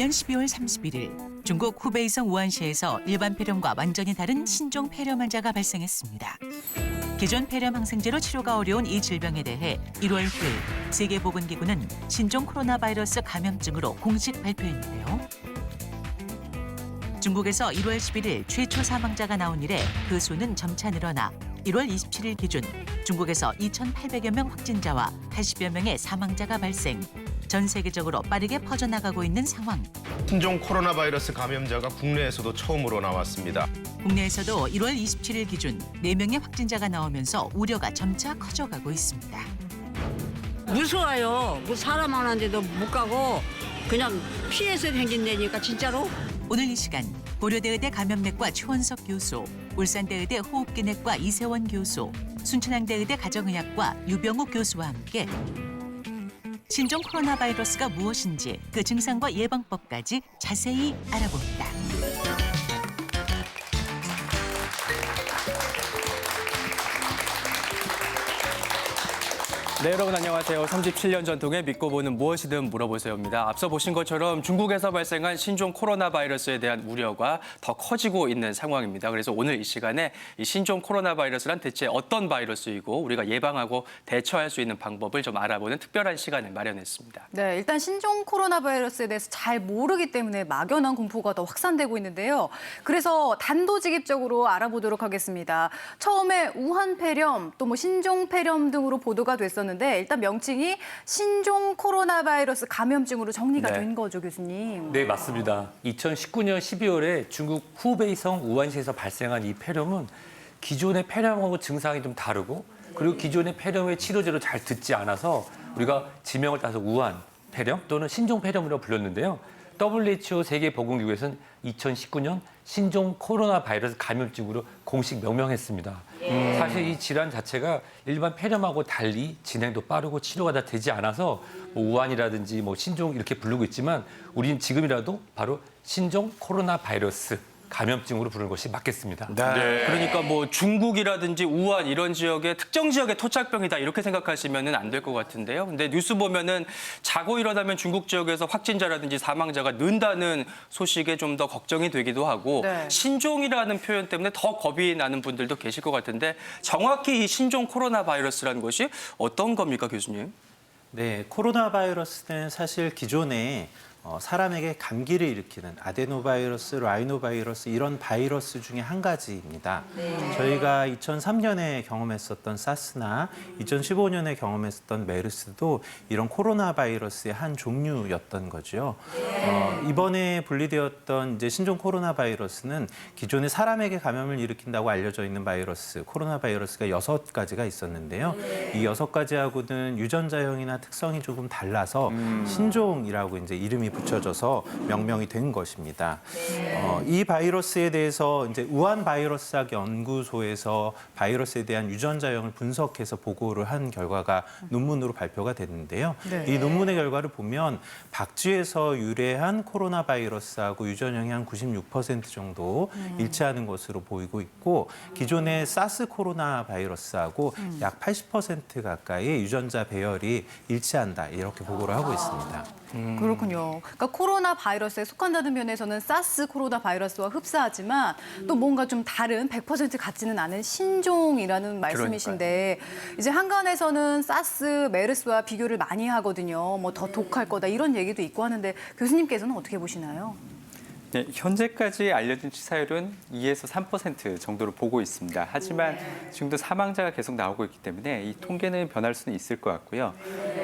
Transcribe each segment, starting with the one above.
2020년 12월 31일 중국 후베이성 우한시에서 일반 폐렴과 완전히 다른 신종 폐렴 환자가 발생했습니다. 기존 폐렴 항생제로 치료가 어려운 이 질병에 대해 1월 9일 세계보건기구는 신종 코로나 바이러스 감염증으로 공식 발표했는데요. 중국에서 1월 11일 최초 사망자가 나온 이래 그 수는 점차 늘어나 1월 27일 기준 중국에서 2,800여 명 확진자와 80여 명의 사망자가 발생. 전 세계적으로 빠르게 퍼져나가고 있는 상황. 신종 코로나 바이러스 감염자가 국내에서도 처음으로 나왔습니다. 국내에서도 1월 27일 기준 4명의 확진자가 나오면서 우려가 점차 커져가고 있습니다. 무서워요. 그 사람 많은데도 못 가고 그냥 피해서 생긴다니까 진짜로. 오늘 이 시간 고려대 의대 감염내과 최원석 교수, 울산대 의대 호흡기내과 이세원 교수, 순천향대 의대 가정의학과 유병욱 교수와 함께 신종 코로나 바이러스가 무엇인지 그 증상과 예방법까지 자세히 알아봅니다. 네, 여러분 안녕하세요. 37년 전통의 믿고 보는 무엇이든 물어보세요입니다. 앞서 보신 것처럼 중국에서 발생한 신종 코로나 바이러스에 대한 우려가 더 커지고 있는 상황입니다. 그래서 오늘 이 시간에 이 신종 코로나 바이러스란 대체 어떤 바이러스이고 우리가 예방하고 대처할 수 있는 방법을 좀 알아보는 특별한 시간을 마련했습니다. 네, 일단 신종 코로나 바이러스에 대해서 잘 모르기 때문에 막연한 공포가 더 확산되고 있는데요. 그래서 단도직입적으로 알아보도록 하겠습니다. 처음에 우한 폐렴, 또 뭐 신종 폐렴 등으로 보도가 됐었는데 일단 명칭이 신종 코로나 바이러스 감염증으로 정리가 네. 된 거죠, 교수님. 네, 맞습니다. 2019년 12월에 중국 후베이성 우한시에서 발생한 이 폐렴은 기존의 폐렴하고 증상이 좀 다르고 그리고 기존의 폐렴의 치료제로 잘 듣지 않아서 우리가 지명을 따서 우한 폐렴 또는 신종 폐렴이라고 불렀는데요. WHO 세계보건기구에서는 2019년 신종 코로나 바이러스 감염증으로 공식 명명했습니다. 사실 이 질환 자체가 일반 폐렴하고 달리 진행도 빠르고 치료가 다 되지 않아서 뭐 우한이라든지 뭐 신종 이렇게 부르고 있지만 우리는 지금이라도 바로 신종 코로나 바이러스 감염증으로 부르는 것이 맞겠습니다. 네. 그러니까 뭐 중국이라든지 우한 이런 지역의 특정 지역의 토착병이다 이렇게 생각하시면은 안 될 것 같은데요. 근데 뉴스 보면은 자고 일어나면 중국 지역에서 확진자라든지 사망자가 는다는 소식에 좀 더 걱정이 되기도 하고 네. 신종이라는 표현 때문에 더 겁이 나는 분들도 계실 것 같은데 정확히 이 신종 코로나 바이러스라는 것이 어떤 겁니까 교수님? 네, 코로나 바이러스는 사실 기존에 어, 사람에게 감기를 일으키는 아데노바이러스, 라이노바이러스 이런 바이러스 중에 한 가지입니다. 저희가 2003년에 경험했었던 사스나 2015년에 경험했었던 메르스도 이런 코로나 바이러스의 한 종류였던 거죠. 어, 이번에 분리되었던 이제 신종 코로나 바이러스는 기존에 사람에게 감염을 일으킨다고 알려져 있는 바이러스, 코로나 바이러스가 여섯 가지가 있었는데요. 이 여섯 가지하고는 유전자형이나 특성이 조금 달라서 신종이라고 이제 이름이 붙여져서 명명이 된 것입니다. 어, 이 바이러스에 대해서 이제 우한 바이러스학 연구소에서 바이러스에 대한 유전자형을 분석해서 보고를 한 결과가 논문으로 발표가 됐는데요. 네. 이 논문의 결과를 보면 박쥐에서 유래한 코로나 바이러스하고 유전형이 한 96% 정도 일치하는 것으로 보이고 있고 기존의 사스 코로나 바이러스하고 약80% 가까이 유전자 배열이 일치한다 이렇게 보고를 하고 있습니다. 그렇군요. 그러니까 코로나 바이러스에 속한다는 면에서는 사스 코로나 바이러스와 흡사하지만 또 뭔가 좀 다른 100% 같지는 않은 신종이라는 말씀이신데 이제 한간에서는 사스, 메르스와 비교를 많이 하거든요. 뭐 더 독할 거다 이런 얘기도 있고 하는데 교수님께서는 어떻게 보시나요? 네, 현재까지 알려진 치사율은 2에서 3% 정도로 보고 있습니다. 하지만 지금도 사망자가 계속 나오고 있기 때문에 이 통계는 변할 수는 있을 것 같고요.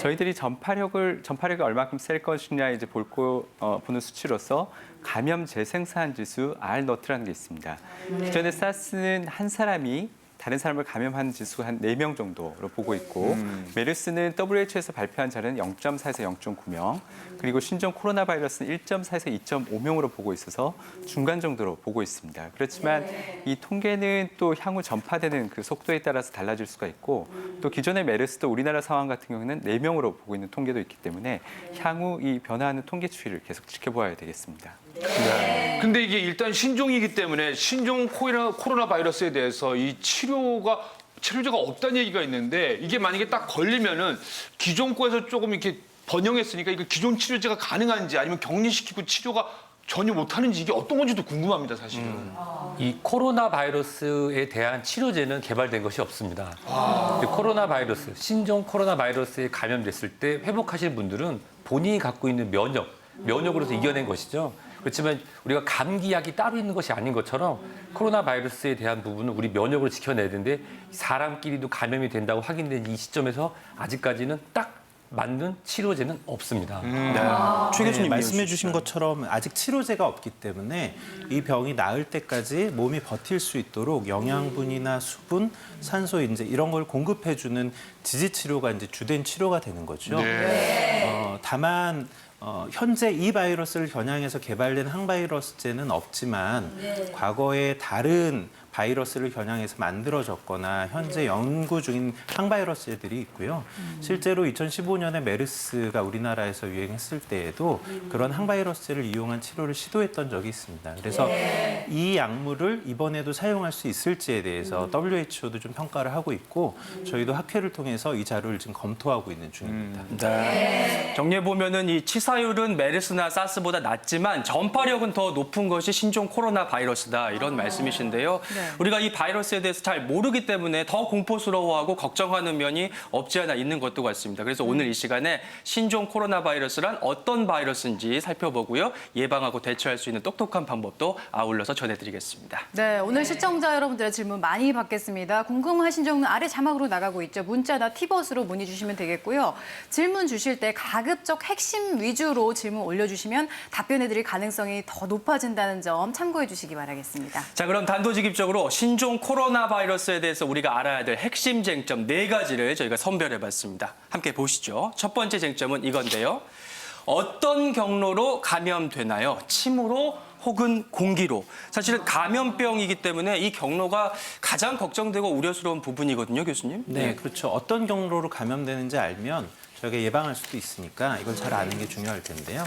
저희들이 전파력을 전파력이 얼마큼 셀 것이냐 이제 볼고 어, 보는 수치로서 감염 재생산 지수 R 너트라는 게 있습니다. 기존에 사스는 한 사람이 다른 사람을 감염하는 지수가 한 네 명 정도로 보고 있고 메르스는 WHO에서 발표한 자는 0.4에서 0.9명 그리고 신종 코로나 바이러스는 1.4에서 2.5명으로 보고 있어서 중간 정도로 보고 있습니다. 그렇지만 이 통계는 또 향후 전파되는 그 속도에 따라서 달라질 수가 있고 또 기존의 메르스도 우리나라 상황 같은 경우는 4명으로 보고 있는 통계도 있기 때문에 향후 이 변화하는 통계 추이를 계속 지켜보아야 되겠습니다. 근데 이게 일단 신종이기 때문에 신종 코로나, 코로나 바이러스에 대해서 이 치료 가 치료제가 없다는 얘기가 있는데 이게 만약에 딱 걸리면은 기존 거에서 조금 이렇게 번영했으니까 이거 기존 치료제가 가능한지 아니면 격리시키고 치료가 전혀 못하는지 이게 어떤 건지도 궁금합니다, 사실은. 이 코로나 바이러스에 대한 치료제는 개발된 것이 없습니다. 근데 코로나 바이러스, 신종 코로나 바이러스에 감염됐을 때 회복하실 분들은 본인이 갖고 있는 면역, 면역으로서 이겨낸 것이죠. 그렇지만 우리가 감기약이 따로 있는 것이 아닌 것처럼 코로나 바이러스에 대한 부분은 우리 면역으로 지켜내야 되는데 사람끼리도 감염이 된다고 확인된 이 시점에서 아직까지는 딱 맞는 치료제는 없습니다. 최 교수님 네, 말씀해. 주신 것처럼 아직 치료제가 없기 때문에 이 병이 나을 때까지 몸이 버틸 수 있도록 영양분이나 수분, 산소 이제 이런 걸 공급해 주는 지지 치료가 이제 주된 치료가 되는 거죠. 어, 다만 어, 현재 이 바이러스를 겨냥해서 개발된 항바이러스제는 없지만 과거에 다른 바이러스를 겨냥해서 만들어졌거나 현재 연구 중인 항바이러스제들이 있고요. 실제로 2015년에 메르스가 우리나라에서 유행했을 때에도 그런 항바이러스제를 이용한 치료를 시도했던 적이 있습니다. 그래서 이 약물을 이번에도 사용할 수 있을지에 대해서 WHO도 좀 평가를 하고 있고 저희도 학회를 통해서 이 자료를 지금 검토하고 있는 중입니다. 네. 정리해 보면은 이 치사율은 메르스나 사스보다 낮지만 전파력은 더 높은 것이 신종 코로나 바이러스다 이런 말씀이신데요. 우리가 이 바이러스에 대해서 잘 모르기 때문에 더 공포스러워하고 걱정하는 면이 없지 않아 있는 것도 같습니다. 그래서 오늘 이 시간에 신종 코로나 바이러스란 어떤 바이러스인지 살펴보고요. 예방하고 대처할 수 있는 똑똑한 방법도 아울러서 전해드리겠습니다. 네, 오늘 시청자 여러분들의 질문 많이 받겠습니다. 궁금하신 점은 아래 자막으로 나가고 있죠. 문자나 티벗으로 문의 주시면 되겠고요. 질문 주실 때 가급적 핵심 위주로 질문 올려주시면 답변해드릴 가능성이 더 높아진다는 점 참고해 주시기 바라겠습니다. 자, 그럼 단도직입적으로 신종 코로나 바이러스에 대해서 우리가 알아야 될 핵심 쟁점 네 가지를 저희가 선별해 봤습니다. 함께 보시죠. 첫 번째 쟁점은 이건데요. 어떤 경로로 감염되나요? 침으로 혹은 공기로. 사실은 감염병이기 때문에 이 경로가 가장 걱정되고 우려스러운 부분이거든요, 교수님. 네, 그렇죠. 어떤 경로로 감염되는지 알면 저희가 예방할 수도 있으니까 이걸 잘 아는 게 중요할 텐데요.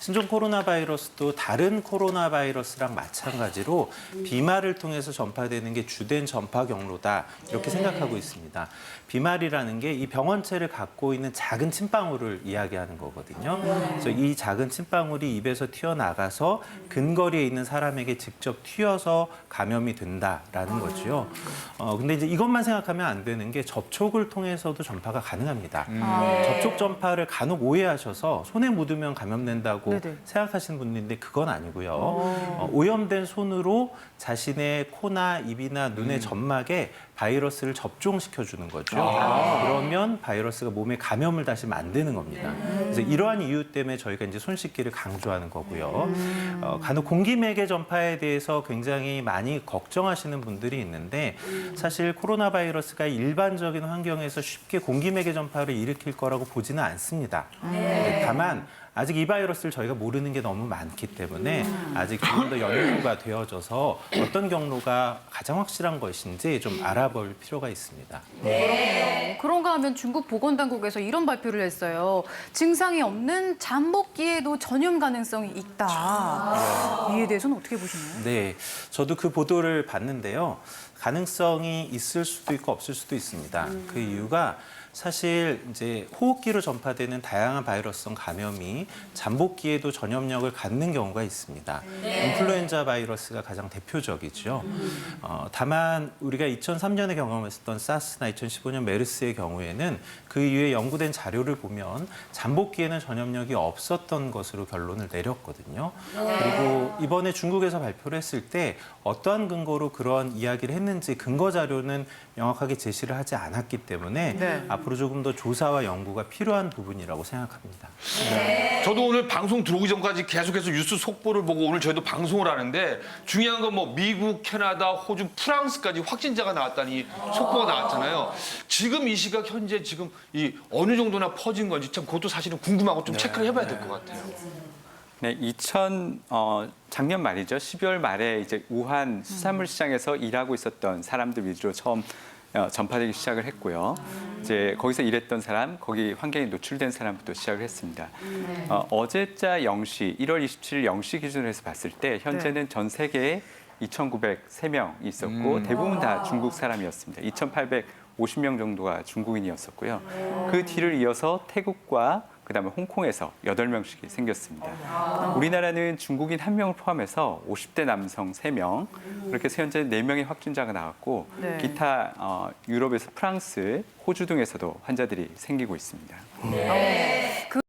신종 코로나 바이러스도 다른 코로나 바이러스랑 마찬가지로 비말을 통해서 전파되는 게 주된 전파 경로다 이렇게 생각하고 있습니다. 비말이라는 게 이 병원체를 갖고 있는 작은 침방울을 이야기하는 거거든요. 그래서 이 작은 침방울이 입에서 튀어나가서 근 거리에 있는 사람에게 직접 튀어서 감염이 된다라는 거죠. 어, 근데 이제 이것만 생각하면 안 되는 게 접촉을 통해서도 전파가 가능합니다. 접촉 전파를 간혹 오해하셔서 손에 묻으면 감염된다고 네네. 생각하시는 분들인데 그건 아니고요. 어, 오염된 손으로 자신의 코나 입이나 눈의 점막에 바이러스를 접종시켜 주는 거죠. 그러면 바이러스가 몸에 감염을 다시 만드는 겁니다. 그래서 이러한 이유 때문에 저희가 이제 손 씻기를 강조하는 거고요. 어, 간혹 공기매개 전파에 대해서 굉장히 많이 걱정하시는 분들이 있는데 사실 코로나 바이러스가 일반적인 환경에서 쉽게 공기매개 전파를 일으킬 거라고 보지는 않습니다. 네, 다만 아직 이 바이러스를 저희가 모르는 게 너무 많기 때문에 아직 조금 더 연구가 되어져서 어떤 경로가 가장 확실한 것인지 좀 알아볼 필요가 있습니다. 어, 그런가 하면 중국 보건당국에서 이런 발표를 했어요. 증상이 없는 잠복기에도 전염 가능성이 있다. 이에 대해서는 어떻게 보시나요? 네, 저도 그 보도를 봤는데요. 가능성이 있을 수도 있고 없을 수도 있습니다. 그 이유가 사실 이제 호흡기로 전파되는 다양한 바이러스성 감염이 잠복기에도 전염력을 갖는 경우가 있습니다. 인플루엔자 바이러스가 가장 대표적이죠. 어, 다만 우리가 2003년에 경험했었던 사스나 2015년 메르스의 경우에는 그 이후에 연구된 자료를 보면 잠복기에는 전염력이 없었던 것으로 결론을 내렸거든요. 그리고 이번에 중국에서 발표를 했을 때 어떠한 근거로 그런 이야기를 했는지 근거 자료는 명확하게 제시를 하지 않았기 때문에 네. 앞으로 조금 더 조사와 연구가 필요한 부분이라고 생각합니다. 저도 오늘 방송 들어오기 전까지 계속해서 뉴스 속보를 보고 오늘 저희도 방송을 하는데 중요한 건 뭐 미국, 캐나다, 호주, 프랑스까지 확진자가 나왔다니 속보가 나왔잖아요. 지금 이 시각 현재 지금 이 어느 정도나 퍼진 건지 참 그것도 사실은 궁금하고 좀 체크를 해봐야 될 것 같아요. 네, 2000 어, 작년 말이죠. 12월 말에 이제 우한 수산물 시장에서 일하고 있었던 사람들 위주로 처음 어, 전파되기 시작을 했고요. 이제 거기서 일했던 사람, 거기 환경에 노출된 사람부터 시작을 했습니다. 어, 어제자 0시, 1월 27일 0시 기준으로 해서 봤을 때 현재는 전 세계에 2,903명 있었고 대부분 다 중국 사람이었습니다. 2,850명 정도가 중국인이었었고요. 그 뒤를 이어서 태국과 그다음에 홍콩에서 여덟 명씩이 생겼습니다. 우리나라는 중국인 한명을 포함해서 50대 남성 세명 그렇게 해서 현재 네명의 확진자가 나왔고 네. 기타 어, 유럽에서 프랑스, 호주 등에서도 환자들이 생기고 있습니다.